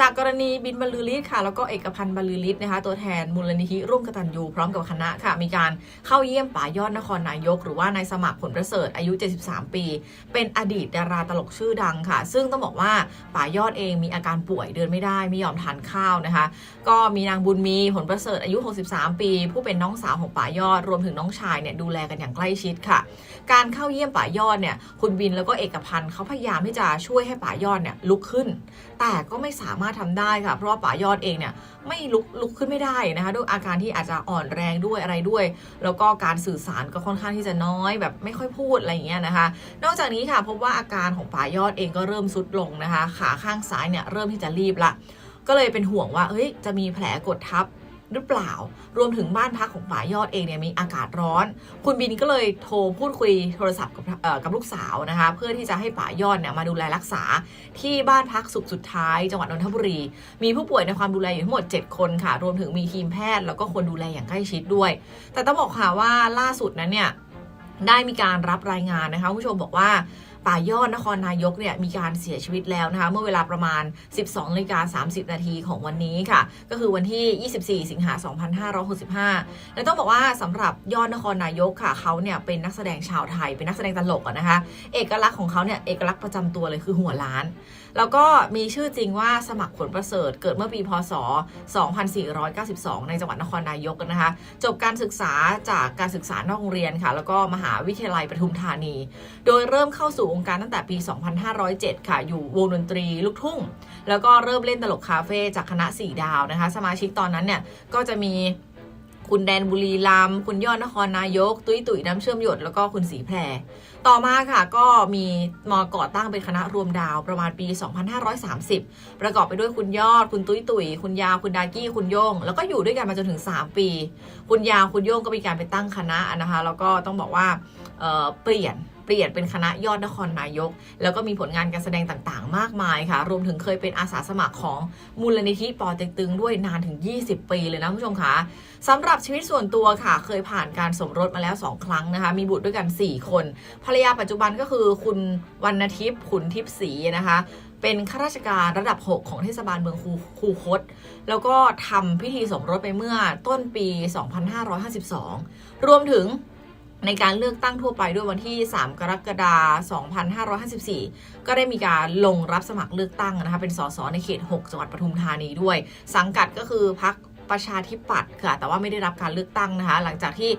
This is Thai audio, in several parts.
จากกรณีบินบรรลือฤทธิ์ค่ะ แล้วก็เอกพันธ์บรรลือฤทธิ์นะคะ ตัวแทนมูลนิธิร่วมกตัญญูพร้อมกับคณะค่ะ มีการเข้าเยี่ยมป่ายอดนครนายก หรือว่านายสมัครผลประเสริฐอายุ 73 ปี เป็นอดีตดาราตลกชื่อดังค่ะ ซึ่งต้องบอกว่าป่ายอดเองมีอาการป่วยเดินไม่ได้ ไม่ยอมทานข้าวนะคะ ก็มีนางบุญมีผลประเสริฐอายุ 63 ปี ผู้เป็นน้องสาวของป่ายอด รวมถึงน้องชายเนี่ยดูแลกันอย่างใกล้ชิดค่ะ การเข้าเยี่ยมป่ายอดเนี่ยคุณบินแล้วก็เอกพันธ์เขาพยายามที่จะช่วยให้ป่ายอดเนี่ยลุกขึ้น แต่ก็ไม่สามารถทำได้ค่ะ เพราะว่าป่ายอดเองเนี่ยไม่ลุกลุกขึ้นไม่ได้นะคะด้วยอาการที่อาจจะอ่อนแรงด้วยอะไรด้วย แล้วก็การสื่อสารก็ค่อนข้างที่จะน้อยแบบไม่ค่อยพูดอะไรอย่างเงี้ยนะคะ นอกจากนี้ค่ะพบว่าอาการของป่ายอดเองก็เริ่มสุดลงนะคะ ขาข้างซ้ายเนี่ยเริ่มที่จะรีบละก็เลยเป็นห่วงว่าเฮ้ยจะมีแผลกดทับ หรือเปล่า รวมถึงบ้านพักของป่ายอดเองเนี่ยมีอากาศร้อน คุณบินก็เลยโทรพูดคุยโทรศัพท์กับกับลูกสาวนะคะ เพื่อที่จะให้ป่ายอดเนี่ยมาดูแลรักษาที่บ้านพักสุขสุดท้ายจังหวัดนนทบุรี มีผู้ป่วยในความดูแลอยู่ทั้งหมด 7 คนค่ะ รวมถึงมีทีมแพทย์แล้วก็คนดูแลอย่างใกล้ชิดด้วย แต่ต้องบอกค่ะว่าล่าสุดนั้นเนี่ยได้มีการรับรายงานนะคะคุณผู้ชมบอกว่า ป่ายอดนครนายกเนี่ยมีการเสียชีวิตแล้วนะคะเมื่อเวลาประมาณ 12นาฬิกา30 นาทีของวันนี้ค่ะ ก็คือวันที่ 24 สิงหา 2565 และต้องบอกว่าสำหรับยอดนครนายกค่ะเขาเนี่ยเป็นนักแสดงชาวไทย เป็นนักแสดงตลกนะคะ เอกลักษณ์ของเขาเนี่ยเอกลักษณ์ประจำตัวเลยคือหัวล้าน แล้วก็มีชื่อจริงว่าสมัครผลประเสริฐเกิดเมื่อปีพศ 2492 ในจังหวัดนครนายกนะคะ จบการศึกษาจากการศึกษานอกโรงเรียนค่ะ แล้วก็มหาวิทยาลัยปทุมธานี โดยเริ่มเข้าสู่วงการตั้งแต่ปี 2507 ค่ะ อยู่วงดนตรีลูกทุ่ง แล้วก็เริ่มเล่นตลกคาเฟ่จากคณะสี่ดาวนะคะ สมาชิกตอนนั้นเนี่ย ก็จะมีคุณแดนบุรีรัมคุณยอดนครนายก ตุ้ยตุ๋ยน้ำเชื่อมหยด แล้วก็คุณสีแพร ต่อมาค่ะก็มีมาก่อตั้งเป็นคณะรวมดาวประมาณปี 2530 ประกอบไปด้วยคุณยอด คุณตุ้ยตุ๋ย คุณยาว คุณดากี้ คุณโย่งแล้วก็อยู่ด้วยกันมาจนถึง 3 ปี คุณยาว คุณโย่งก็มีการไปตั้งคณะนะคะ แล้วก็ต้องบอกว่าเเปลี่ยน เปลี่ยนเป็นคณะยอดนครนายก แล้วก็มีผลงานการแสดงต่างๆ มากมายค่ะ รวมถึงเคยเป็นอาสาสมัครของมูลนิธิปอเต็กตึงด้วยนานถึง 20 ปีเลยนะคุณผู้ชมคะสำหรับชีวิตส่วนตัวค่ะ เคยผ่านการสมรสมาแล้ว 2 ครั้งนะคะ มีบุตรด้วยกัน 4 คน ภรรยาปัจจุบันก็คือคุณวรรณทิพย์ขุนทิพย์ศรีนะคะเป็นข้าราชการระดับ 6 ของเทศบาลเมืองคูคูคตแล้วก็ทำพิธีสมรสไปเมื่อต้นปี 2552 รวมถึง ในการเลือกตั้งทั่วไปด้วยวันที่ 3 กรกฎาคม 2554 ก็ได้มีการลงรับสมัครเลือกตั้งนะคะ เป็นสสในเขต 6 จังหวัดปทุมธานีด้วย สังกัดก็คือพักประชาธิปัตย์ค่ะ แต่ว่าไม่ได้รับการเลือกตั้งนะคะ หลังจากที่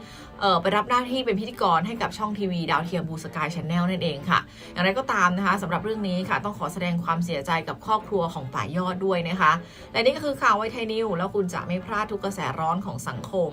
ไปรับหน้าที่เป็นพิธีกรให้กับช่องทีวีดาวเทียมบูสกายชแนลนั่นเองค่ะ อย่างไรก็ตามนะคะสำหรับเรื่องนี้ค่ะ ต้องขอแสดงความเสียใจกับครอบครัวของป่ายยอดด้วยนะคะ และนี่ก็คือข่าวไวไทยนิวแล้วคุณจะไม่พลาดทุกกระแสร้อนของสังคม